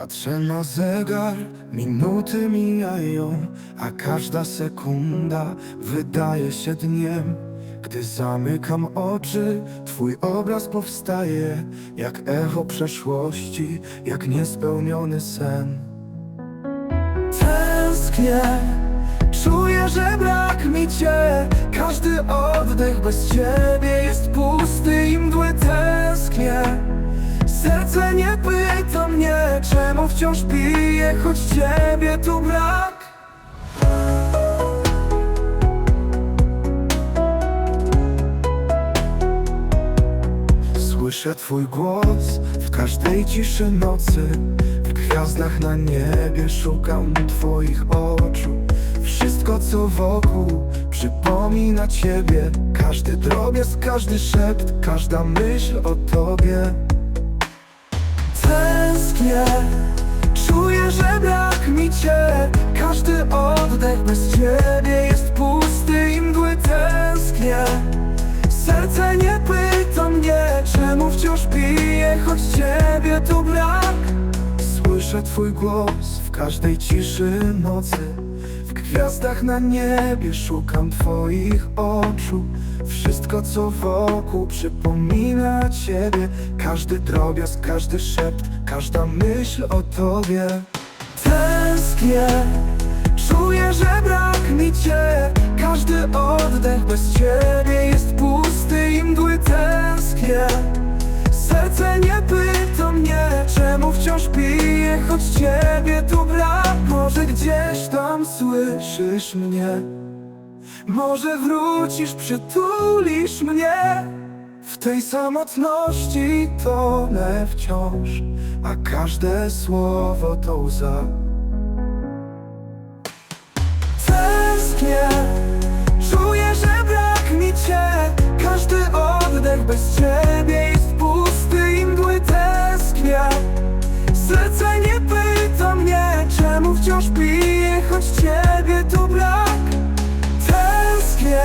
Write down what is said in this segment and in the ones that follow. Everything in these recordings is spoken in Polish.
Patrzę na zegar, minuty mijają, a każda sekunda wydaje się dniem. Gdy zamykam oczy, twój obraz powstaje, jak echo przeszłości, jak niespełniony sen. Tęsknię, czuję, że brak mi cię, każdy oddech bez ciebie jest pusty i mdły tęsknię. Czemu wciąż piję, choć ciebie tu brak? Słyszę twój głos w każdej ciszy nocy. W gwiazdach na niebie szukam twoich oczu. Wszystko co wokół przypomina ciebie. Każdy drobiazg, każdy szept, każda myśl o tobie Czuję, że brak mi cię. Każdy oddech bez ciebie jest pusty i mdły tęsknię. Serce nie pyta mnie, czemu wciąż piję, choć ciebie tu brak. Słyszę twój głos w każdej ciszy nocy W gwiazdach na niebie szukam twoich oczu. Wszystko co wokół przypomina ciebie. Każdy drobiazg, każdy szept, każda myśl o tobie. Tęsknię, czuję, że brak mi cię. Każdy oddech bez ciebie jest pusty i mdły. Tęsknię Serce nie pyta mnie, czemu wciąż piję, choć ciebie tu brak. Może gdzieś tam słyszysz mnie. Może wrócisz, przytulisz mnie. W tej samotności tonę wciąż A każde słowo to łza. Tęsknię, czuję, że brak mi cię. Każdy oddech bez ciebie choć ciebie tu brak. Tęsknię,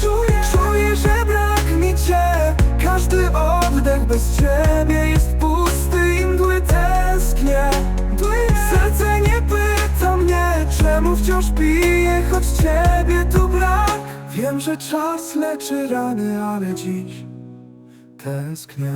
czuję, czuję, że brak mi cię. Każdy oddech bez ciebie jest pusty i mdły. Tęsknię. Serce nie pyta mnie, czemu wciąż piję, choć ciebie tu brak. Wiem, że czas leczy rany, ale dziś tęsknię